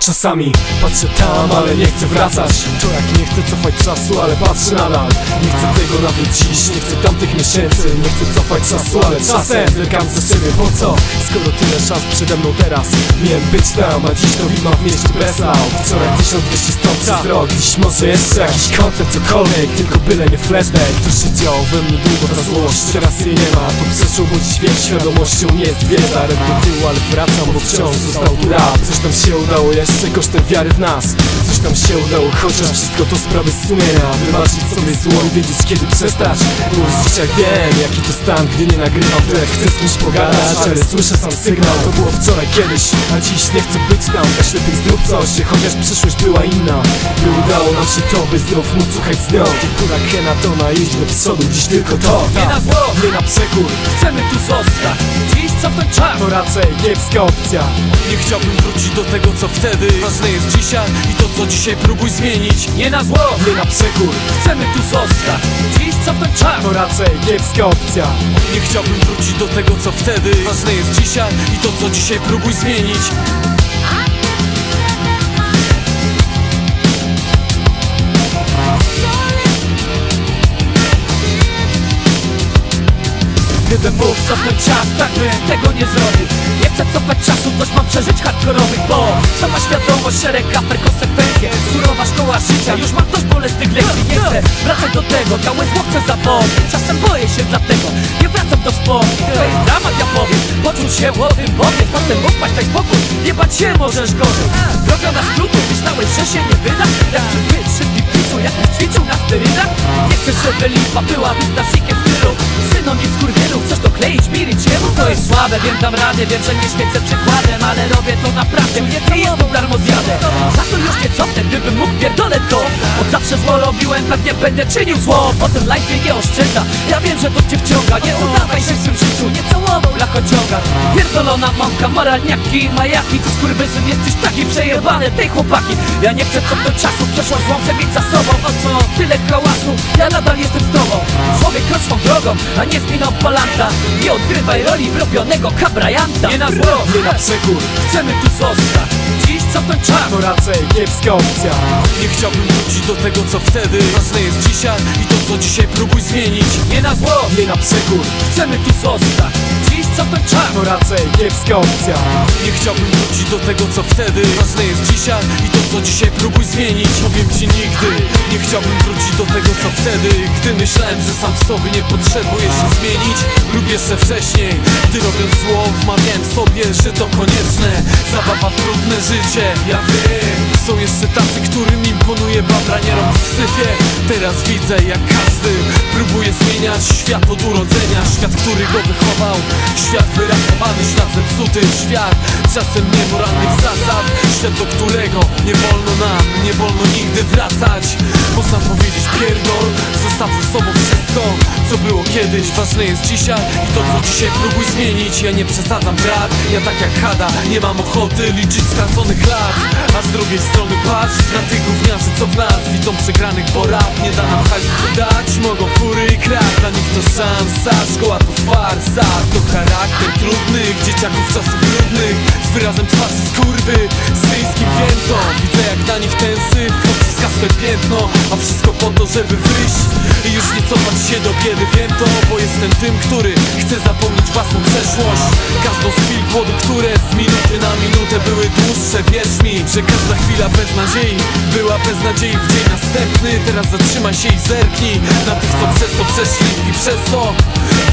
Czasami patrzę tam, ale nie chcę wracać. To jak nie chcę cofać czasu, ale patrzę nadal Nie chcę tego nawet dziś, nie chcę tamtych miesięcy. Nie chcę cofać czasu, ale czasem zerkam ze siebie. Po co? Skoro tyle szans przede mną teraz. Miałem być tam, a dziś to widma w mieście Breslau Wczoraj 1200 stop przez rok Dziś może jeszcze jakiś koncert, cokolwiek Tylko byle nie flashback. To działo we mnie długo ta złość. Teraz jej nie ma, to przeszło, bo wiek świadomością nie jest wiedza. Do tyłu, ale wracam, bo wciąż został tu rap. Coś tam się udało jeszcze kosztem wiary w nas. Coś tam się udało, chociaż wszystko to sprawy sumienia. Wybaczyć sobie zło i wiedzieć kiedy przestać. Bo już dzisiaj wiem, jaki to stan, gdy nie nagrywam jak chcę z kimś pogadać, ale słyszę sam sygnał To było wczoraj kiedyś, a dziś nie chcę być tam Weź lepiej zrób coś, chociaż przyszłość była inna By znów móc słuchać z nią Kultura Kena to na iść do przodu, dziś tylko to. Nie na zło, nie na przekór chcemy tu zostać. Dziś cofnąć czas. To raczej kiepska opcja. Nie chciałbym wrócić do tego co wtedy. Ważne jest dzisiaj i to co dzisiaj próbuj zmienić. Nie na zło, Nie na przekór, chcemy tu zostać. Dziś cofnąć czas. To raczej kiepska opcja. Nie chciałbym wrócić do tego co wtedy. Ważne jest dzisiaj i to co dzisiaj próbuj zmienić Gdybym mógł cofnąć czas, tak bym tego nie zrobił. Nie chcę cofać czasu, coś mam przeżyć hardkorowych Bo sama świadomość, szereg afer, konsekwencje Surowa szkoła życia, już mam dość bolesnych lekcji Nie chcę wracać do tego, całe zło chcę zapomnieć. Czasem boję się dlatego, nie wracam do wspomnień. To jest dramat, ja powiem, poczuć się młodym Powiedz, potem upaść, daj spokój, nie bać się możesz gorzej. Droga na skróty, myślałeś, że się nie wyda. Jak przez chcę, żeby liczba była wyznacznikiem stylu? Synonim skurwielu, chcesz to kleić mi czemu To jest słabe, wiem dam radę, wiem, że nie świecę przykładem Ale robię to naprawdę, nie to jest darmo zjadę. Czasu już nie cofnę, gdybym mógł pierdolę to Od zawsze zło robiłem, pewnie będę czynił zło. Potem life mnie nie oszczędza, ja wiem, że to cię wciąga. Nie udawaj się w swym życiu, nie całował lachociąga Pierdolona mamka, moralniaki, majaki Ty skurwysyn, jesteś przejebany, tej chłopaki. Ja nie chcę cofnąć czasu, przeszłość złą chcę mieć za sobą O co, tyle hałasu, ja nadal jestem z tobą. Człowiek krok swą drogą, a nie zminą palanta. Nie odgrywaj roli wrobionego kabrajanta. Nie na zło, Nie na przekór, chcemy tu zostać. Dziś cofnąć czas? To raczej kiepska opcja. Nie chciałbym wrócić do tego co wtedy Ważne jest dzisiaj i to co dzisiaj próbuj zmienić. Nie na zło, Nie na przekór, chcemy tu zostać. Dziś to raczej kiepska opcja Nie chciałbym wrócić do tego co wtedy Ważne jest dzisiaj. I to co dzisiaj próbuj zmienić Powiem ci nigdy. Nie chciałbym wrócić do tego co wtedy Gdy myślałem, że sam sobie nie potrzebuję się zmienić. Lub jeszcze wcześniej Gdy robiąc zło wmawiałem sobie, że to konieczne. Zabawa trudne życie, ja wiem. Są jeszcze tacy, którym imponuje babra nie rąk w syfie. Teraz widzę jak każdy próbuje zmieniać świat od urodzenia. Świat, który go wychował. Świat wyrachowany, świat zepsuty. Świat czasem niemoralnych zasad. Świat, do którego nie wolno nam, nie wolno nigdy wracać. Można powiedzieć pierdol, zostaw ze sobą wszystko Co było kiedyś, ważne jest dzisiaj I to co dzisiaj próbuj zmienić. Ja nie przesadzam brat, ja tak jak Hada Nie mam ochoty liczyć straconych lat. A z drugiej strony patrz na tych gówniarzy co w nas Widzą przegranych, bo rap nie da nam hajsu dać. Mogą fury i krak, dla nich to szansa Szkoła to farsa, to charakter trudnych Dzieciaków czasów brudnych Z wyrazem twarzy skurwy Syjskim piętą Widzę jak na nich ten syf odciska swe piętno. A wszystko po to, żeby wyjść I już nie cofać się do biedy jestem tym, który chce zapomnieć własną przeszłość. Każdą z chwil płodu, które z minuty na minutę były dłuższe Wierz mi, że każda chwila bez nadziei Była bez nadziei w dzień następny. Teraz zatrzymaj się i zerknij Na tych, co przez to przeszli i przez to.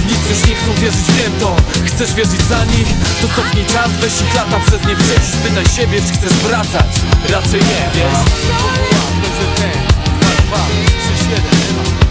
Nic już nie chcą wierzyć, wiem to. Chcesz wierzyć za nich? To cofnij czas, weź ich lata przez nie przejść. Spytaj siebie, czy chcesz wracać? Raczej nie, wiesz? PWA, PZN, 22, 37,